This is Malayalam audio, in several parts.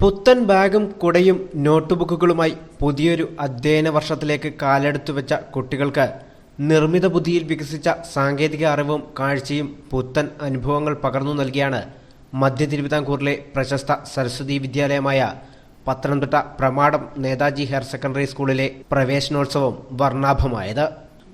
പുത്തൻ ബാഗും കുടയും നോട്ട്ബുക്കുകളുമായി പുതിയൊരു അധ്യയന വർഷത്തിലേക്ക് കാലെടുത്തു വെച്ച കുട്ടികൾക്ക് നിർമ്മിത ബുദ്ധിയിൽ വികസിച്ച സാങ്കേതിക അറിവും കാഴ്ചയും പുത്തൻ അനുഭവങ്ങൾ പകർന്നു നൽകിയാണ് മധ്യ തിരുവിതാംകൂറിലെ പ്രശസ്ത സരസ്വതി വിദ്യാലയമായ പത്തനംതിട്ട പ്രമാടം നേതാജി ഹയർ സെക്കൻഡറി സ്കൂളിലെ പ്രവേശനോത്സവം വർണാഭമായത്.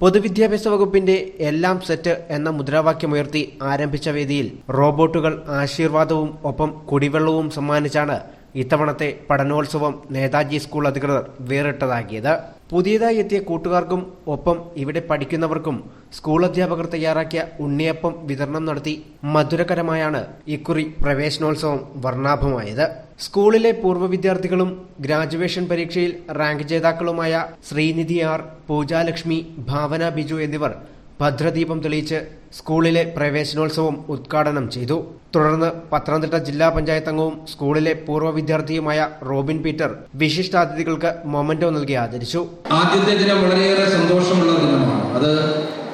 പൊതുവിദ്യാഭ്യാസ വകുപ്പിന്റെ എല്ലാം സെറ്റ് എന്ന മുദ്രാവാക്യമുയർത്തി ആരംഭിച്ച വേദിയിൽ റോബോട്ടുകൾ ആശീർവാദവും ഒപ്പം കുടിവെള്ളവും സമ്മാനിച്ചാണ് ഇത്തവണത്തെ പഠനോത്സവം നേതാജി സ്കൂൾ അധികൃതർ വേറിട്ടതാക്കിയത്. പുതിയതായി എത്തിയ കൂട്ടുകാർക്കും ഒപ്പം ഇവിടെ പഠിക്കുന്നവർക്കും സ്കൂൾ അധ്യാപകർ തയ്യാറാക്കിയ ഉണ്ണിയപ്പം വിതരണം നടത്തി മധുരകരമായാണ് ഇക്കുറി പ്രവേശനോത്സവം വർണാഭമായത്. സ്കൂളിലെ പൂർവ വിദ്യാർത്ഥികളും ഗ്രാജുവേഷൻ പരീക്ഷയിൽ റാങ്ക് ജേതാക്കളുമായ ശ്രീനിധി ആർ പൂജാലക്ഷ്മി ഭാവന ബിജു എന്നിവർ ഭദ്രദീപം തെളിയിച്ച് സ്കൂളിലെ പ്രവേശനോത്സവം ഉദ്ഘാടനം ചെയ്തു. തുടർന്ന് പത്തനംതിട്ട ജില്ലാ പഞ്ചായത്ത് അംഗവും സ്കൂളിലെ പൂർവ വിദ്യാർത്ഥിയുമായ റോബിൻ പീറ്റർ വിശിഷ്ടാതിഥികൾക്ക് മൊമന്റോ നൽകി ആദരിച്ചു. ആദ്യത്തെ ദിനം വളരെയേറെ സന്തോഷമുള്ള ദിനമാണ്. അത്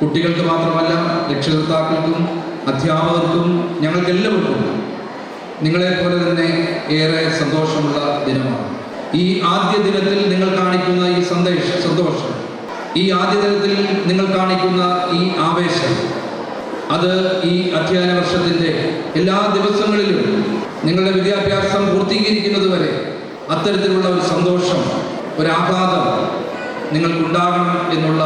കുട്ടികൾക്ക് മാത്രമല്ല രക്ഷകർത്താക്കൾക്കും അധ്യാപകർക്കും ഞങ്ങൾക്ക് എല്ലാവർക്കും നിങ്ങളെ പോലെ തന്നെ ഏറെ സന്തോഷമുള്ള ദിനമാണ്. ഈ ആദ്യ ദിനത്തിൽ നിങ്ങൾ കാണിക്കുന്ന ഈ സന്ദേശ ഈ ആദ്യ ദിനത്തിൽ നിങ്ങൾ കാണിക്കുന്ന ഈ ആവേശം അത് ഈ അധ്യയന വർഷത്തിന്റെ എല്ലാ ദിവസങ്ങളിലും നിങ്ങളുടെ വിദ്യാഭ്യാസം പൂർത്തീകരിക്കുന്നത് വരെ അത്തരത്തിലുള്ള ഒരു സന്തോഷം ഒരു ഒരാഹ്ലാദം നിങ്ങൾക്കുണ്ടാകണം എന്നുള്ള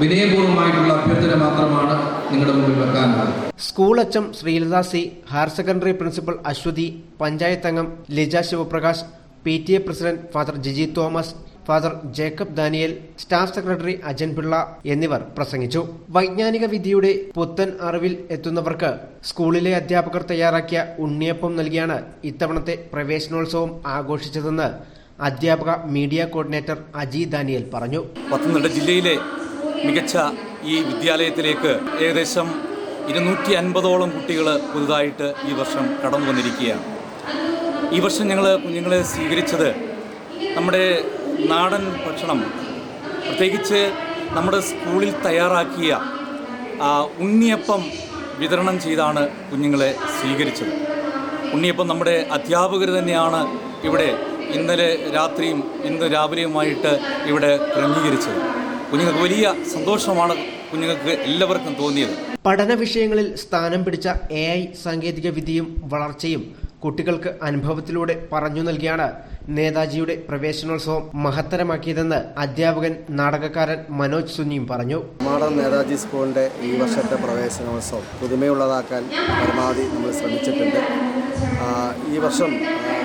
വിനയപൂർവമായിട്ടുള്ള അഭ്യർത്ഥന മാത്രമാണ് നിങ്ങളുടെ മുമ്പിൽ വെക്കാനുള്ളത്. School Achcham Sreelatha C higher secondary principal Aswathi panchayat അംഗം Lija Sivaprakash P T A president father Jiji Thomas father Jacob Daniel staff secretary Ajan Pillai എന്നിവർ പ്രസംഗിച്ചു. വൈജ്ഞാനിക വിധിയുടെ പുത്തൻ അറിവിൽ എത്തുന്നവർക്ക് സ്കൂളിലെ അധ്യാപകർ തയ്യാറാക്കിയ ഉണ്ണിയപ്പം നൽകിയാണ് ഇത്തവണത്തെ പ്രവേശനോത്സവം ആഘോഷിച്ചതെന്ന് അധ്യാപക മീഡിയ കോർഡിനേറ്റർ അജി ദാനിയൽ പറഞ്ഞു. പത്തനംതിട്ട ജില്ലയിലെ മികച്ച ഈ വിദ്യാലയത്തിലേക്ക് ഏകദേശം ഇരുന്നൂറ്റി അൻപതോളം കുട്ടികൾ പുതുതായിട്ട് ഈ വർഷം കടന്നു വന്നിരിക്കുകയാണ് ഈ വർഷം ഞങ്ങൾ കുഞ്ഞുങ്ങളെ സ്വീകരിച്ചത് നമ്മുടെ നാടൻ ഭക്ഷണം. പ്രത്യേകിച്ച് നമ്മുടെ സ്കൂളിൽ തയ്യാറാക്കിയ ഉണ്ണിയപ്പം വിതരണം ചെയ്താണ് കുഞ്ഞുങ്ങളെ സ്വീകരിച്ചത്. ഉണ്ണിയപ്പം നമ്മുടെ അധ്യാപകർ തന്നെയാണ് ഇവിടെ ഇന്നലെ രാത്രിയും ഇന്ന് രാവിലെയുമായിട്ട് ഇവിടെ ക്രമീകരിച്ചത്. കുഞ്ഞുങ്ങൾക്ക് വലിയ സന്തോഷമാണ് കുഞ്ഞുങ്ങൾക്ക് എല്ലാവർക്കും തോന്നിയത്. പഠന വിഷയങ്ങളിൽ സ്ഥാനം പിടിച്ച എ ഐ സാങ്കേതിക വിദ്യയും വളർച്ചയും കുട്ടികൾക്ക് അനുഭവത്തിലൂടെ പറഞ്ഞു നൽകിയാണ് നേതാജിയുടെ പ്രവേശനോത്സവം മഹത്തരമാക്കിയതെന്ന് അധ്യാപകൻ നാടകക്കാരൻ മനോജ് സുന്നിയും പറഞ്ഞു. മാടൻ നേതാജി സ്കൂളിന്റെ ഈ വർഷത്തെ പ്രവേശനോത്സവം പുതുമയുള്ളതാക്കാൻ പരമാവധി നമ്മൾ ശ്രമിച്ചിട്ടുണ്ട്. ഈ വർഷം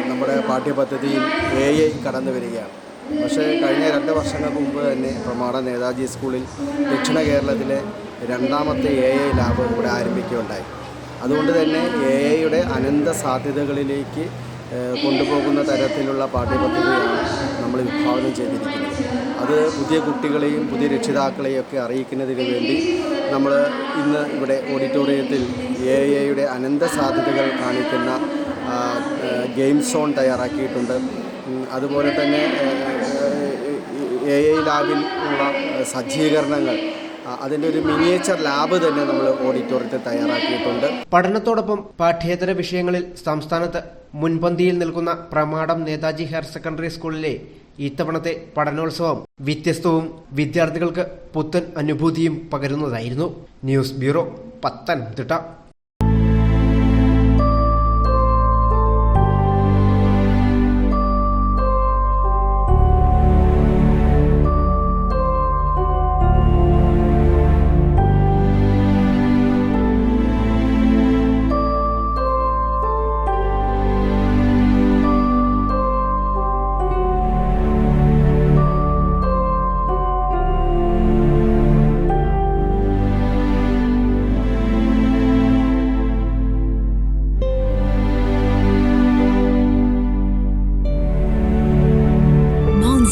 നമ്മുടെ പാഠ്യപദ്ധതിയിൽ എ കടന്നു വരികയാണ്. പക്ഷേ കഴിഞ്ഞ രണ്ട് വർഷങ്ങൾക്ക് മുമ്പ് തന്നെ പ്രമാണ നേതാജി സ്കൂളിൽ ദക്ഷിണ കേരളത്തിലെ രണ്ടാമത്തെ എ ഐ ലാബ് ഇവിടെ ആരംഭിക്കുകയുണ്ടായി. അതുകൊണ്ട് തന്നെ എ ഐയുടെ അനന്ത സാധ്യതകളിലേക്ക് കൊണ്ടുപോകുന്ന തരത്തിലുള്ള പാഠ്യപദ്ധതിയാണ് നമ്മൾ വിഭാവനം ചെയ്തിരിക്കുന്നത് അത് പുതിയ കുട്ടികളെയും പുതിയ രക്ഷിതാക്കളെയും ഒക്കെ അറിയിക്കുന്നതിന് വേണ്ടി നമ്മൾ ഇന്ന് ഇവിടെ ഓഡിറ്റോറിയത്തിൽ എ ഐയുടെ അനന്ത സാധ്യതകൾ കാണിക്കുന്ന ഗെയിം സോൺ തയ്യാറാക്കിയിട്ടുണ്ട് അതുപോലെ തന്നെ എ ഐ ലാബിൽ ഉള്ള സജ്ജീകരണങ്ങൾ അതിന്റെ ഒരു മിനിയേച്ചർ ലാബ് തന്നെ നമ്മൾ ഓഡിറ്റോറിയത്തിൽ തയ്യാറാക്കിയിട്ടുണ്ട്. പഠനത്തോടൊപ്പം പാഠ്യേതര വിഷയങ്ങളിൽ സംസ്ഥാനത്ത് മുൻപന്തിയിൽ നിൽക്കുന്ന പ്രമാടം നേതാജി ഹയർ സെക്കൻഡറി സ്കൂളിലെ ഇത്തവണത്തെ പഠനോത്സവം വ്യത്യസ്തവും വിദ്യാർത്ഥികൾക്ക് പുത്തൻ അനുഭൂതിയും പകരുന്നതായിരുന്നു. News bureau Pathanamthitta.